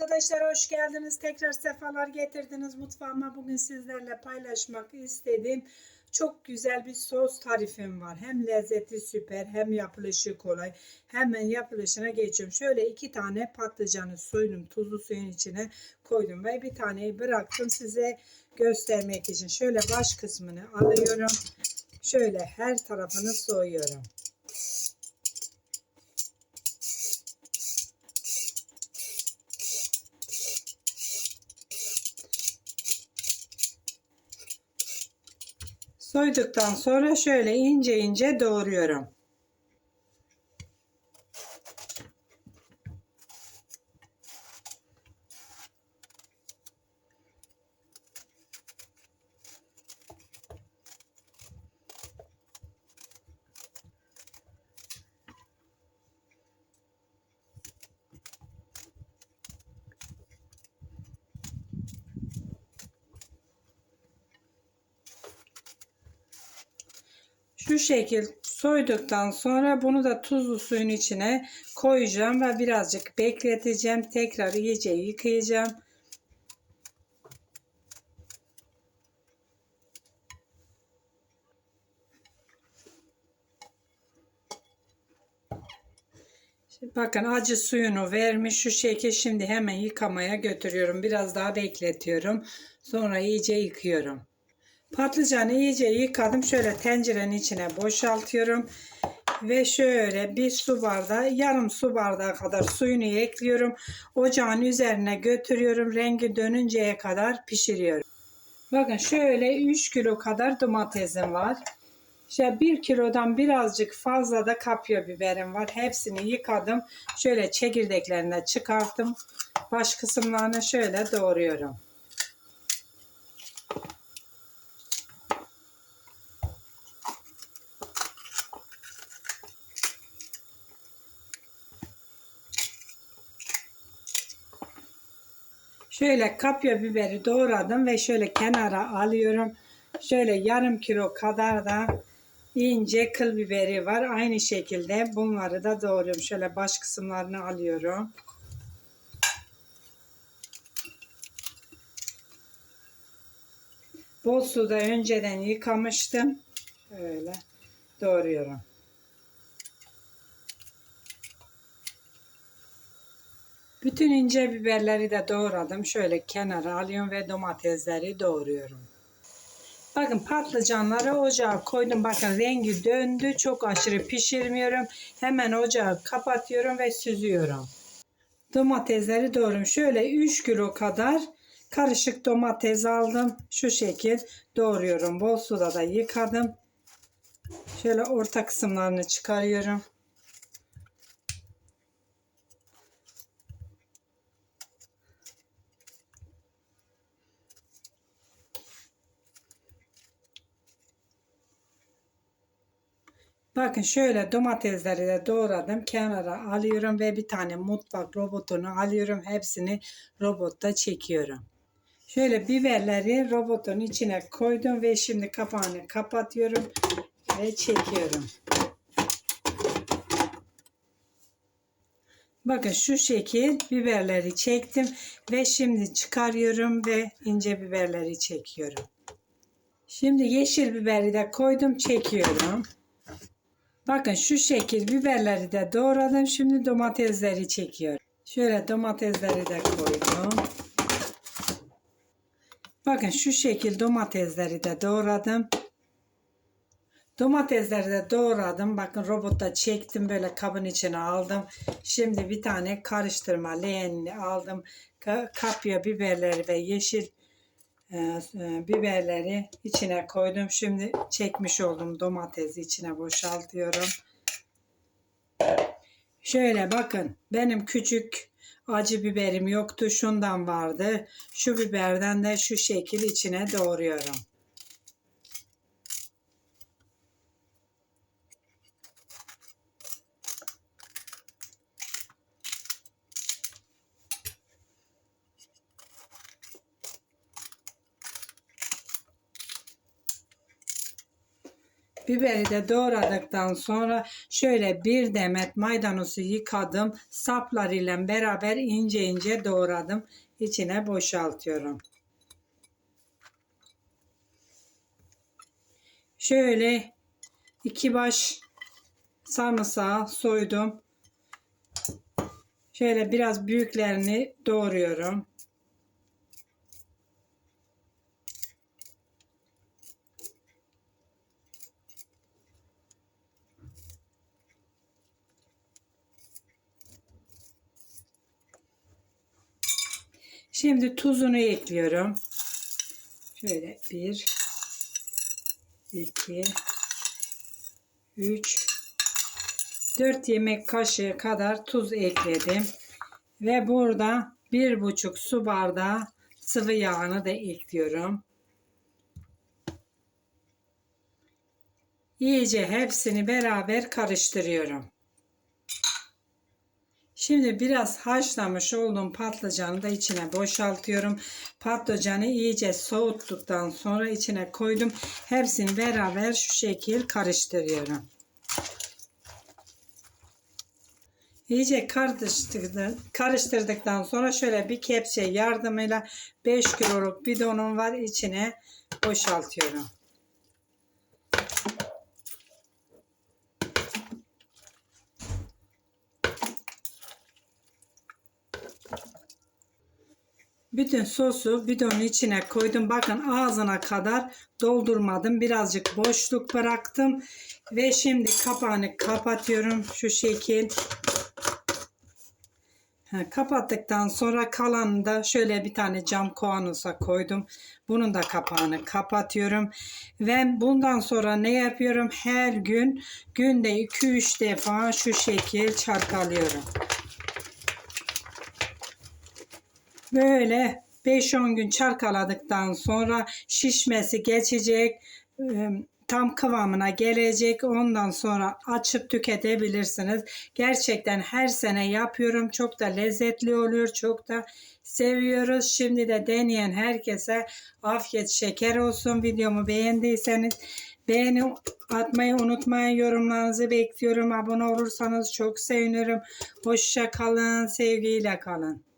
Arkadaşlar hoş geldiniz. Tekrar sefalar getirdiniz mutfağıma. Bugün sizlerle paylaşmak istediğim çok güzel bir sos tarifim var. Hem lezzeti süper hem yapılışı kolay. Hemen yapılışına geçiyorum. Şöyle iki tane patlıcanı soydum. Tuzlu suyun içine koydum ve bir taneyi bıraktım size göstermek için. Şöyle baş kısmını alıyorum. Şöyle her tarafını soyuyorum. Soyduktan sonra şöyle ince ince doğruyorum. Şu şekil soyduktan sonra bunu da tuzlu suyun içine koyacağım ve birazcık bekleteceğim. Tekrar iyice yıkayacağım. Bakın acı suyunu vermiş şu şekil şimdi hemen yıkamaya götürüyorum. Biraz daha bekletiyorum. Sonra iyice yıkıyorum. Patlıcanı iyice yıkadım. Şöyle tencerenin içine boşaltıyorum. Ve şöyle bir su bardağı, yarım su bardağı kadar suyunu ekliyorum. Ocağın üzerine götürüyorum. Rengi dönünceye kadar pişiriyorum. Bakın şöyle 3 kilo kadar domatesim var. İşte 1 kilodan birazcık fazla da kapya biberim var. Hepsini yıkadım. Şöyle çekirdeklerini çıkarttım. Baş kısımlarını şöyle doğruyorum. Şöyle kapya biberi doğradım ve şöyle kenara alıyorum. Şöyle yarım kilo kadar da ince kıl biberi var. Aynı şekilde bunları da doğruyorum. Şöyle baş kısımlarını alıyorum. Bol suda önceden yıkamıştım. Öyle doğruyorum. Bütün ince biberleri de doğradım. Şöyle kenara alıyorum ve domatesleri doğruyorum. Bakın patlıcanları ocağa koydum. Bakın rengi döndü. Çok aşırı pişirmiyorum. Hemen ocağı kapatıyorum ve süzüyorum. Domatesleri doğruyorum. Şöyle 3 kilo kadar karışık domates aldım. Şu şekil doğruyorum. Bol suda da yıkadım. Şöyle orta kısımlarını çıkarıyorum. Bakın şöyle domatesleri de doğradım. Kenara alıyorum ve bir tane mutfak robotunu alıyorum. Hepsini robotta çekiyorum. Şöyle biberleri robotun içine koydum ve şimdi kapağını kapatıyorum ve çekiyorum. Bakın şu şekil biberleri çektim ve şimdi çıkarıyorum ve ince biberleri çekiyorum. Şimdi yeşil biberi de koydum çekiyorum. Bakın şu şekil biberleri de doğradım. Şimdi domatesleri çekiyorum. Şöyle domatesleri de koydum. Bakın şu şekil domatesleri de doğradım. Domatesleri de doğradım. Bakın robotta çektim böyle kabın içine aldım. Şimdi bir tane karıştırma leğenini aldım. Kapya biberleri ve yeşil biberleri içine koydum. Şimdi çekmiş oldum domatesi içine boşaltıyorum. Şöyle bakın benim küçük acı biberim yoktu. Şundan vardı. Şu biberden de şu şekil içine doğruyorum. Biberi de doğradıktan sonra şöyle bir demet maydanozu yıkadım. Saplarıyla beraber ince ince doğradım. İçine boşaltıyorum. Şöyle iki baş sarımsağı soydum. Şöyle biraz büyüklerini doğruyorum. Şimdi tuzunu ekliyorum. Şöyle bir, iki, üç, dört yemek kaşığı kadar tuz ekledim. Ve burada bir buçuk su bardağı sıvı yağını da ekliyorum. İyice hepsini beraber karıştırıyorum. Şimdi biraz haşlamış olduğum patlıcanı da içine boşaltıyorum. Patlıcanı iyice soğuttuktan sonra içine koydum. Hepsini beraber şu şekil karıştırıyorum. İyice karıştırdı, karıştırdıktan sonra şöyle bir kepçe yardımıyla 5 kiloluk bidonum var içine boşaltıyorum. Bütün sosu bidonun içine koydum. Bakın ağzına kadar doldurmadım. Birazcık boşluk bıraktım. Ve şimdi kapağını kapatıyorum. Şu şekil. Kapattıktan sonra kalanını da şöyle bir tane cam kovanusa koydum. Bunun da kapağını kapatıyorum. Ve bundan sonra ne yapıyorum? Her gün günde 2-3 defa şu şekil çarkalıyorum. Böyle 5-10 gün çarkaladıktan sonra şişmesi geçecek. ıı, Tam kıvamına gelecek. Ondan sonra açıp tüketebilirsiniz. Gerçekten her sene yapıyorum. Çok da lezzetli oluyor. Çok da seviyoruz. Şimdi de deneyen herkese afiyet şeker olsun. Videomu beğendiyseniz beğeni atmayı unutmayın. Yorumlarınızı bekliyorum. Abone olursanız çok sevinirim. Hoşça kalın. Sevgiyle kalın.